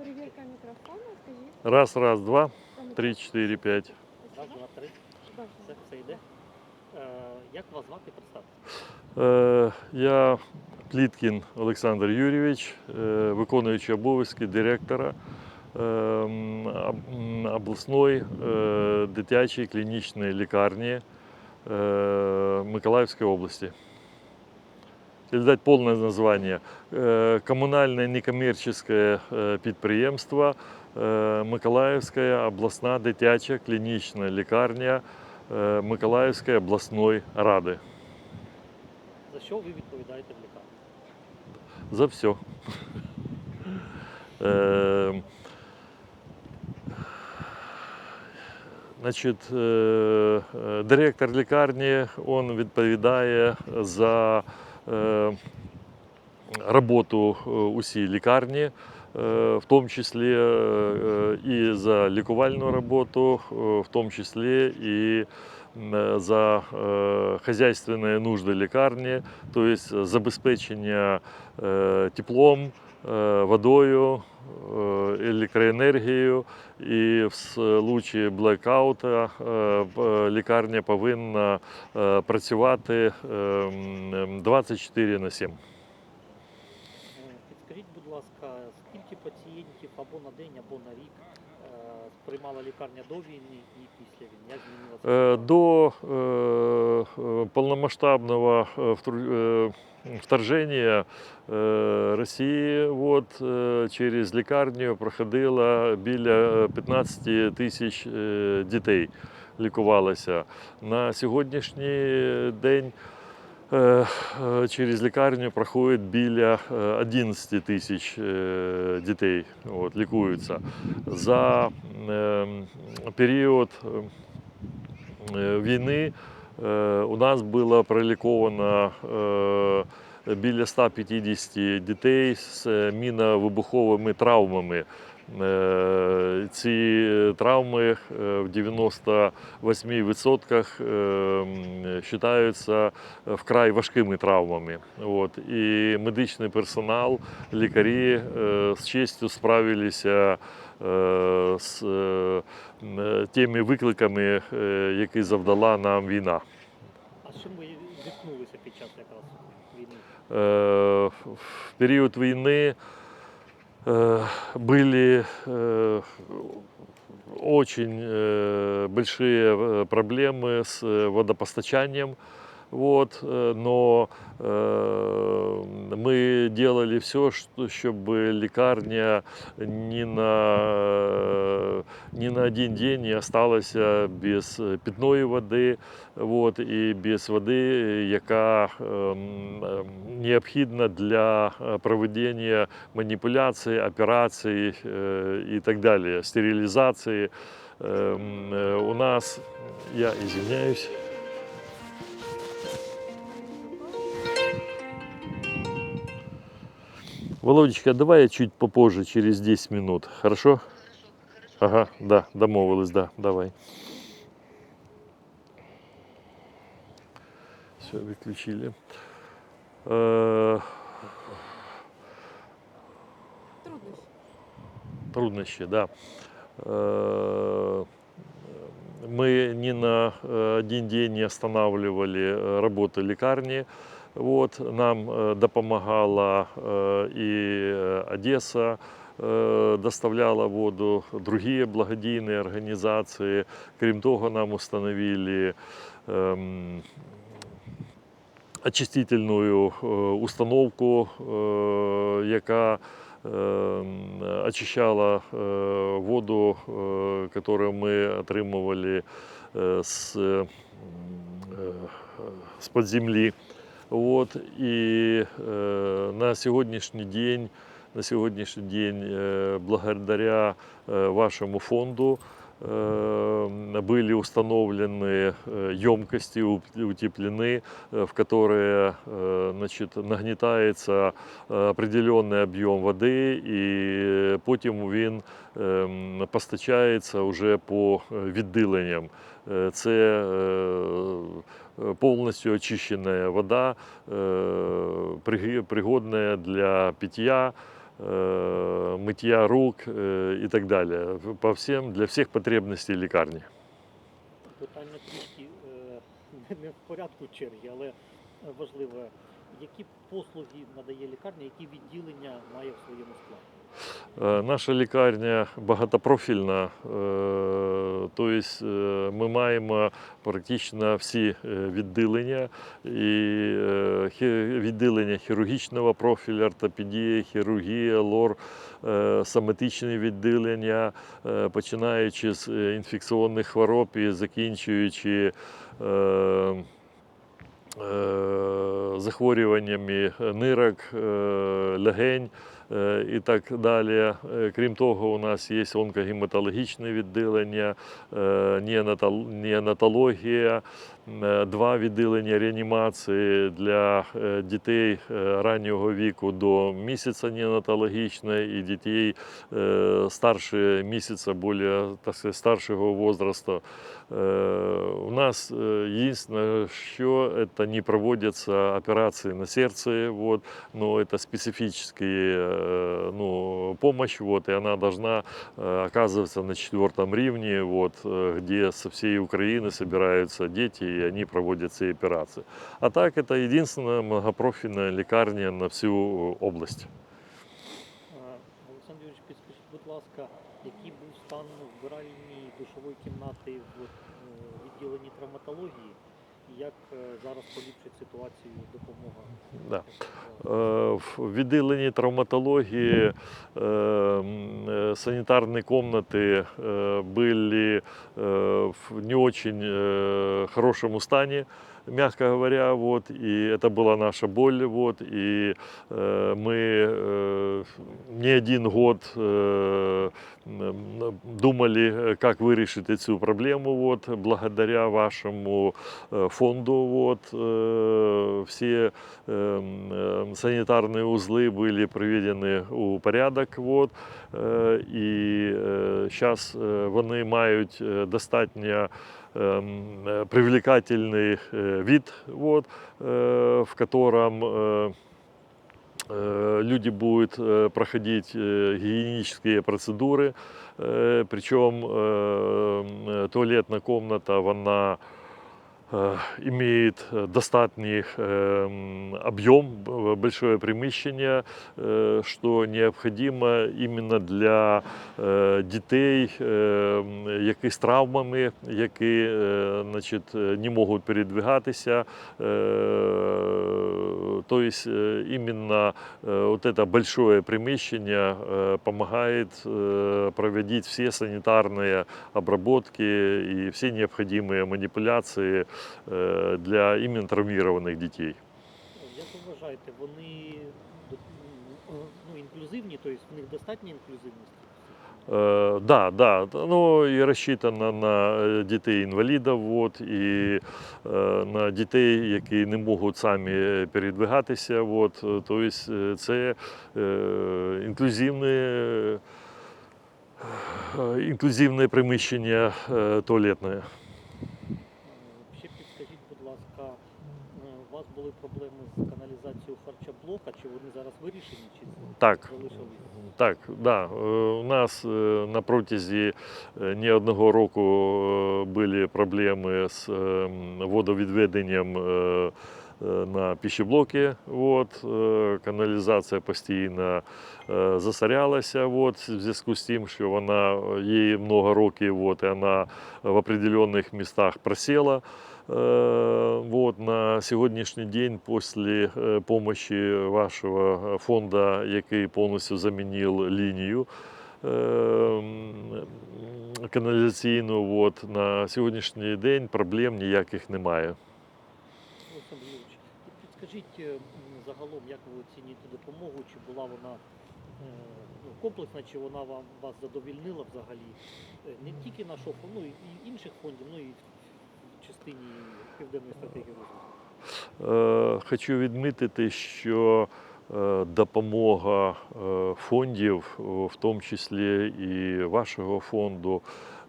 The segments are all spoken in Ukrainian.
Перевірка мікрофону, скажіть. Раз, раз, два, три, чотири, п'ять. Раз, два, три. Все, все йде. Е, як вас звати представте? Е, Я Пліткін Олександр Юрійович, е, виконуючий обов'язки директора е, обласної е, дитячої клінічної лікарні е, Миколаївської області Или дать полное название. Э, Коммунальное некоммерческое э, підприємство э, Миколаївська обласна дитяча клінічна лікарня э, Миколаївської обласної ради. За що ви відповідаєте в лікарні? За все. Е, Значить, е, е, директор лікарні він відповідає за е, роботу е, усій лікарні, е, в тому числі е, і за лікувальну роботу, е, в тому числі і за е, хазяйственні нужди лікарні, тобто забезпечення е, теплом, е, водою, е, електроенергією. І в случаї блекаута е, лікарня повинна е, працювати е, 24 на 7. Е, Підскажіть, будь ласка, скільки пацієнтів або на день, або на рік приймала лікарня до війни і після війни? Як змінилася? До е, е, полномасштабного е, втру- е, вторжения е, Росії от, е, через лікарню проходило біля 15 тисяч е, дітей лікувалося. На сьогоднішній день е, е, через лікарню проходить біля е, 11 тисяч дітей от, лікуються. За е, період війни у нас було проліковано е, біля 150 дітей з е, міновибуховими травмами. Е, Ці травми е, в 98% е, вважаються вкрай важкими травмами. От. І медичний персонал, лікарі е, з честю справилися е, з е, м, тими викликами, е, які завдала нам війна. А з чим ви зіткнулися під час якраз війни? Э, в период войны э, были э, очень э, большие э, проблемы с э, водопостачанием. Вот, э, но э, мы делали все, чтобы лекарня ни на, ни на один день не осталась без э, питної води вот, і без води, яка ем, ем, необхідна для е, проведення маніпуляцій, операцій е, і так далі, стерилізації. Ем, е, У нас, я извиняюсь, Володечка, давай я чуть попозже, через 10 минут, хорошо? Ага, да, домовились, да, давай. Все, выключили. Э, Труднощі. труднощи, да. Э, Мы ни на э, один день не останавливали работу лекарни. Вот, нам э, допомагала э, и э, Одесса, э, доставляла воду, другие благодійні організації. Крім того, нам установили ем, очистительную е, установку, е, яка ем, очищала е, воду, е, которую мы отримували е, з, м, е, з-под землі. От, і е, на сьогоднішній день, на сьогоднішній день, е, благодаря е, вашому фонду, были установлены э, емкости, уп- утеплены, э, в которые э, значит, нагнетается э, определенный объем воды, і потім він ем, постачається вже по е, відділенням. Е, Це е, повністю очищена вода, е, приги- пригодна для пиття, э, мытья рук э, и так далее. По всем, для всех потребностей лікарні. Питання трішки е, не- в порядку черги, але важливе. Які послуги надає лікарня, які відділення має в своєму складі? Е, Наша лікарня багатопрофільна, тобто ми маємо практично всі відділення, і відділення хірургічного профілю, ортопедія, хірургія, лор, соматичні відділення, починаючи з інфекційних хвороб і закінчуючи захворюваннями нирок, легень і так далі. Е, Крім того, у нас є онкогематологічне відділення, е, неонатал- неонатологія, е, два відділення реанімації для е, дітей е, раннього віку до місяця неонатологічне і дітей е, старше місяця, більш так сказати, старшого возрасту. Э, У нас э, единственное, что это не проводятся операции на сердце, вот, но это специфическая э, ну, помощь, вот, и она должна э, оказываться на четвертом ривне, вот, э, где со всей Украины собираются дети, и они проводят все операции. А так это единственная многопрофильная лекарня на всю область. Е, Олександр Юрійович, підскажіть, будь ласка, який був стан вбиральні душової кімнати в е, відділенні травматології, і як е, зараз поліпшить ситуацію допомога? Да. Е, В відділенні травматології е, м, е, санітарні комнаты е, были е, в не очень е, хорошем стані, мягко говоря, вот, и это была наша боль, вот, и э, мы э, не один год э, м, думали, э, как вырешить эту проблему, вот, благодаря вашему э, фонду, вот, э, все эм, э, санитарные узлы были приведены у порядок. Вот, э, і зараз вони мають е, достатньо ем, е, привлекательный е, вид, вот, э, в котором э, э, люди будут э, проходить э, гигиенические процедуры, э, причем э, м, туалетная комната, она э, имеет э, достатний э, м, объем, б- большое приміщення, э, что необходимо именно для э, дітей, э, м, які з травмами, які э, значить, э, не можуть передвигатися. Э, То есть э, именно э, вот это большое приміщення э, помогает э, проводить все санитарные обработки и все необходимые манипуляции э, для именно травмированных детей. Як ви вважаєте, вони ну, інклюзивні, тобто в них достатня інклюзивність? Э, Да, да, ну і рассчитано на е, дітей інвалідів, вот, і е, на дітей, які не можуть самі е, передвигатися. Вот, е, тобто е, це е, інклюзивне, е, інклюзивне приміщення е, туалетне. Е, Ще підскажіть, будь ласка, е, у вас були проблеми з каналізацією харчоблока, чи вони зараз вирішені, чи Так? Так, да. Е, У нас е, на протязі е, не одного року були проблеми з водовідведенням на пищеблоки. Вот. е, Каналізація постійно засорялася вот, в зв'язку з тим, що вона їй много років вот, і вона в определенных местах просела. Э, Вот, на сьогоднішній день, після е, помощи вашого фонду, який повністю замінив лінію е, каналізаційну, от, на сьогоднішній день проблем ніяких немає. Е, загалом, як ви оцінюєте допомогу, чи була вона е, ну, комплексна, чи вона вам вас задовільнила взагалі Е, не тільки нашого фонду, ну і інших фондів, ну і частині південної стратегії розвитку. Е, Хочу відмітити, що допомога е, фондів, о, в тому числі і вашого фонду,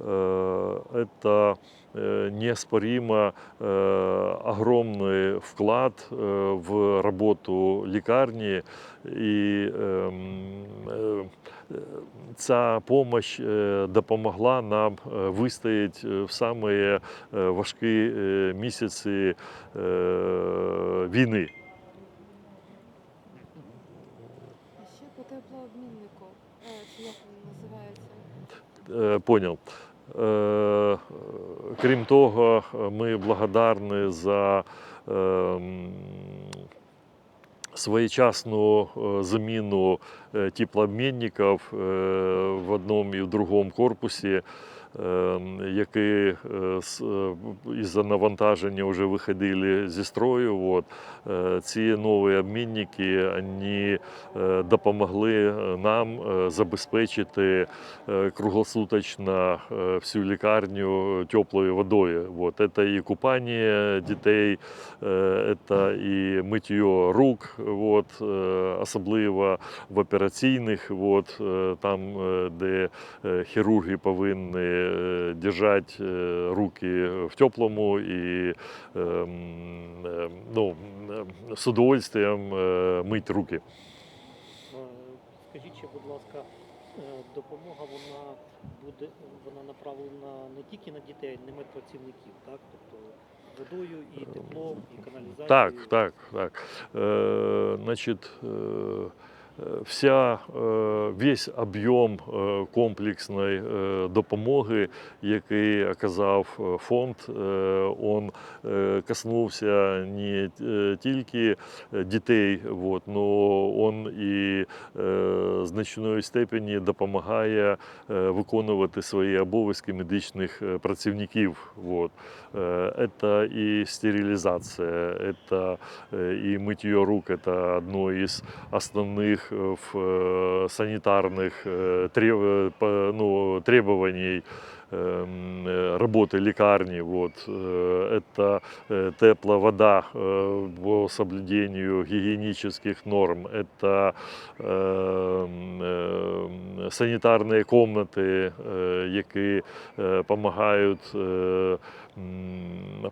э, это э, неоспоримо э, огромный вклад э, в работу лікарні і ем, е, е, ця помощь е, допомогла нам е, вистояти в самі е, важкі е, місяці е, війни. По теплообміннику. Е, як він називається? Поняв. Е, Крім того, ми благодарні за ем, своєчасну е, заміну е, теплообмінників е, в одному і в другому корпусі, е, які е, е, із-за навантаження вже виходили зі строю. От. Е, Ці нові обмінники вони допомогли нам забезпечити круглосуточно всю лікарню теплою водою. Вот. Это і купання дітей, це і миття рук, вот. особливо в операційних, вот. там, де хірурги повинні держати е, руки в теплому і ну, з удовольствием е, мить руки. Скажіть ще, будь ласка, е, допомога вона буде вона направлена не тільки на дітей, на медпрацівників, так? Тобто водою і теплом, і каналізацією. Так, так, так. Е, значить, е, вся, е, весь об'єм е, комплексної е, допомоги, який оказав е, фонд, е, он е, коснувся не е, тільки дітей, вот, но он і е, значною степені допомагає е, виконувати свої обов'язки медичних е, працівників. Вот. Э, Это и стерилизация, это э, и мытье рук, это одно из основных э, в, э, санитарных э, треб- по- ну, требований эм, э, работы лекарни. Вот. Э, Это э, теплая вода э, по соблюдению гигиенических норм, это эм, эм, санітарні комнати, е, які допомагають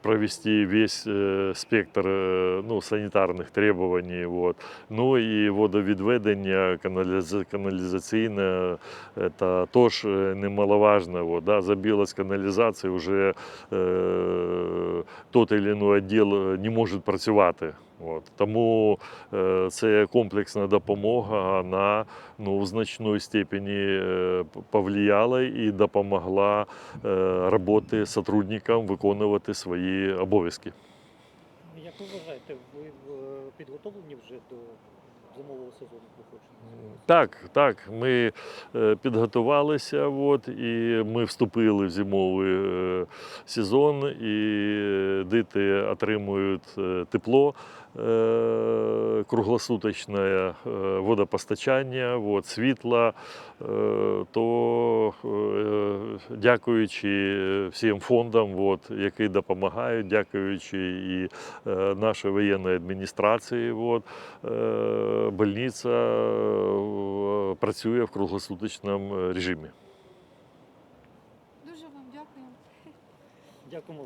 провести весь е, спектр е, ну, санітарних требований. Вот. Ну і водовідведення каналіза- каналізаційне, це теж е, немаловажно. Вот, да. Забилась каналізація, вже е, тот или иной відділ не може працювати. От. Тому е, це комплексна допомога, вона ну, в значної степені е, повлияла і допомогла е, роботи сотрудникам виконувати свої обов'язки. Як ви вважаєте, ви е, підготовлені вже до зимового сезону проходження? Так, так, ми е, підготувалися, от, і ми вступили в зимовий е, сезон, і діти отримують е, тепло, е, круглосуточне е, водопостачання, от, світло. Е, То дякуючи всім фондам, от, які допомагають, дякуючи і нашій воєнній адміністрації, от, е, больниця працює в круглосуточному режимі. Дуже вам дякую. Дякуємо.